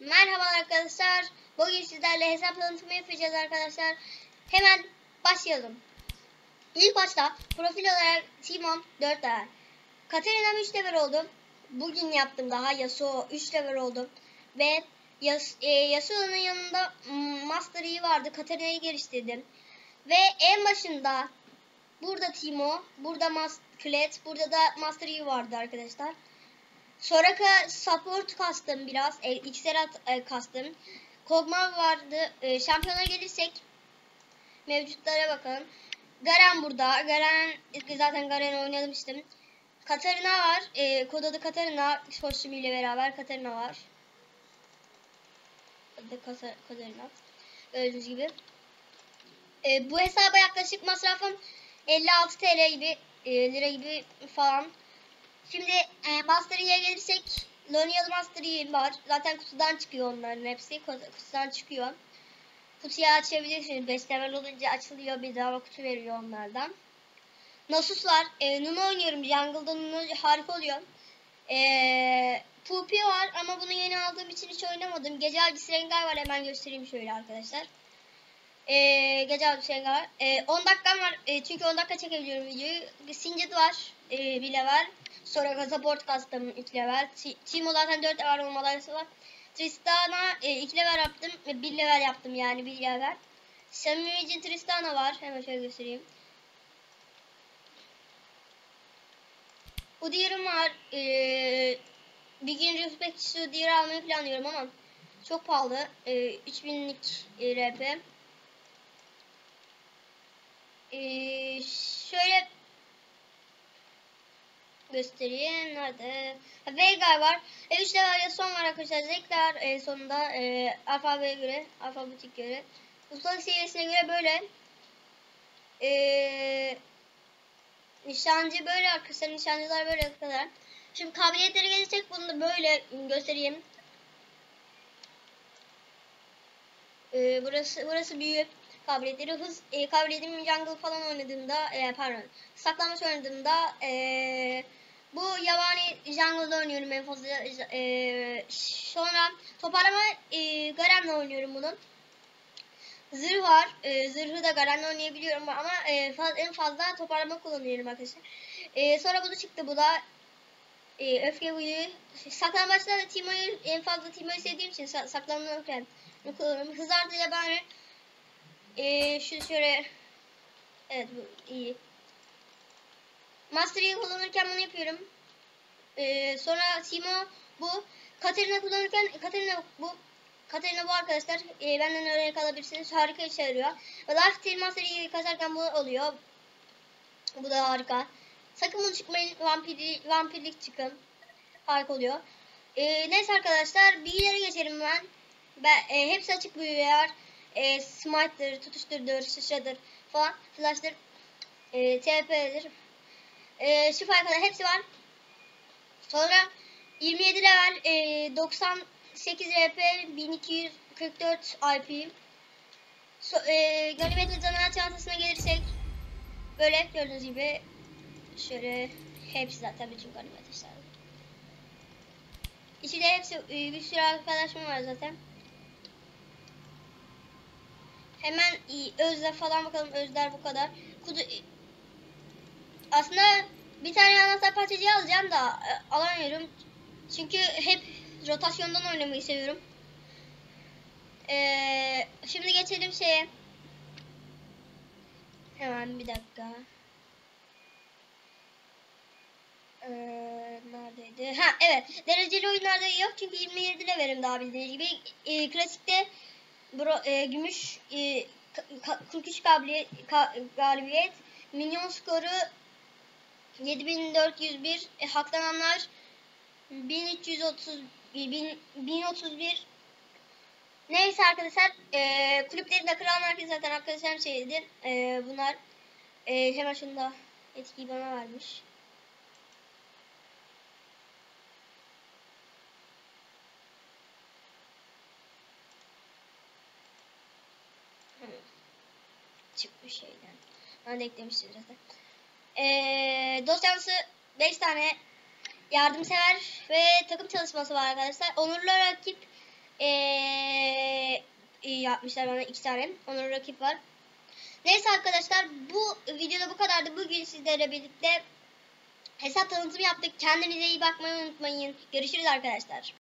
Merhabalar arkadaşlar. Bugün sizlerle hesap tanıtımı yapacağız arkadaşlar. Hemen başlayalım. İlk başta profil olarak Timon 4 level. Katarina'm 3 level oldum. Bugün yaptım daha Yasuo 3 level oldum. Ve Yas e, Yasuo'nun yanında Master Yi vardı. Katarina'yı geliştirdim. Ve en başında burada Timo, burada Master Colette, burada da Master Yi vardı arkadaşlar. Soraka support kastım biraz. E, Xerat e, kastım. Kog'Maw vardı. E, şampiyona gelirsek mevcutlara bakalım. Garen burada. Garen zaten Garen oynamıştım. Katarina var. E, kod adı Katarina kostümüyle beraber Katarina var. Adı Katarina. Gördüğünüz gibi. E, bu hesaba yaklaşık masrafım 56 TL gibi e, lira gibi falan. Şimdi e, Master Yi'ye gelirsek Lonial Master Yi var. Zaten kutudan çıkıyor onların hepsi. Kutu- Kutudan çıkıyor. Kutuyu açabilirsiniz. 5 level olunca açılıyor. Bedava kutu veriyor onlardan. Nasus var. E, Nunu oynuyorum. Jungle'da Nunu harika oluyor. E, Pupi var ama bunu yeni aldığım için hiç oynamadım. Gece Avcısı Rengar var. Hemen göstereyim şöyle arkadaşlar. E, gece Avcısı Rengar var. E, 10 dakikam var. E, çünkü 10 dakika çekebiliyorum videoyu. Singed var. E, bir level. Sonra Gazaport kastım 3 level. Ti- Timo zaten 4 level olmaları var. Tristana 2 level yaptım ve 1 level yaptım yani 1 level. Samuel'in Tristana var. Hemen şöyle göstereyim. Udyr'ım var. Ee, bir gün Respect Udyr almayı planlıyorum ama çok pahalı. Ee, 3000'lik e, RP. Ee, şöyle göstereyim. Nerede? Ha, Veigar var. E, 3 level son var arkadaşlar. Zekler e, sonunda e, alfabeye göre, alfabetik göre. Ustalık seviyesine göre böyle. E, nişancı böyle arkadaşlar. Nişancılar böyle kadar. Şimdi kabiliyetlere gelirsek bunu da böyle göstereyim. E, burası burası büyük kabiliyetleri hız e, kabiliyetim jungle falan oynadığımda e, pardon saklanmaç oynadığımda e, bu yabani jungle'da oynuyorum en fazla e, sonra toparlama e, Garen'le oynuyorum bunun. Zırh var e, zırhı da Garen'le oynayabiliyorum ama e, fa- en fazla toparlama kullanıyorum arkadaşlar. E, sonra bu da çıktı bu da. E, öfke buyu saklambaçta Timo'yu en fazla Timo'yu sevdiğim için sa- saklanırken kullanıyorum. Hız artı yabani ee, şu şöyle evet bu iyi. Master Yi kullanırken bunu yapıyorum. Ee, sonra Timo bu. Katarina kullanırken Katarina bu. Katarina bu arkadaşlar. Ee, benden örnek alabilirsiniz. Harika işe yarıyor. Ve Lifesteal Master Yi'yi kasarken bu oluyor. Bu da harika. Sakın bunu çıkmayın. Vampiri, vampirlik çıkın. Harika oluyor. Ee, neyse arkadaşlar bilgilere geçelim ben. ben e, hepsi açık büyüyor e, smite'dır, tutuşturdur, sıçradır falan, flash'dır, e, TP'dir, e, şifa kadar hepsi var. Sonra 27 level, e, 98 RP, 1244 IP. So, e, ganimet ve çantasına gelirsek böyle gördüğünüz gibi şöyle hepsi zaten bütün ganimet işler. İçinde hepsi e, bir sürü arkadaşım var zaten. Hemen iyi, Özle falan bakalım. Özler bu kadar. Kudu... Aslında bir tane anahtar parçacığı alacağım da e, alamıyorum. Çünkü hep rotasyondan oynamayı seviyorum. Ee, şimdi geçelim şeye. Hemen bir dakika. Ee, neredeydi? Ha evet. Dereceli oyunlarda yok çünkü 27 levelim daha bildiğiniz gibi. Ee, klasikte Bro, e, gümüş e, ka, 43 kabiliyet, ka, galibiyet. Minyon skoru 7401. E, haklananlar 1330 1000, 1031. Neyse arkadaşlar e, kulüpleri de kıran herkes zaten arkadaşlarım söyledi. E, bunlar e, hemen şunu da etkiyi bana vermiş. çıkmış şeyden. Ben de eklemiştim zaten. Ee, dosyası 5 tane yardımsever ve takım çalışması var arkadaşlar. Onurlu rakip Ee, yapmışlar bana iki tane. Onun rakip var. Neyse arkadaşlar bu videoda bu kadardı. Bugün sizlerle birlikte hesap tanıtımı yaptık. Kendinize iyi bakmayı unutmayın. Görüşürüz arkadaşlar.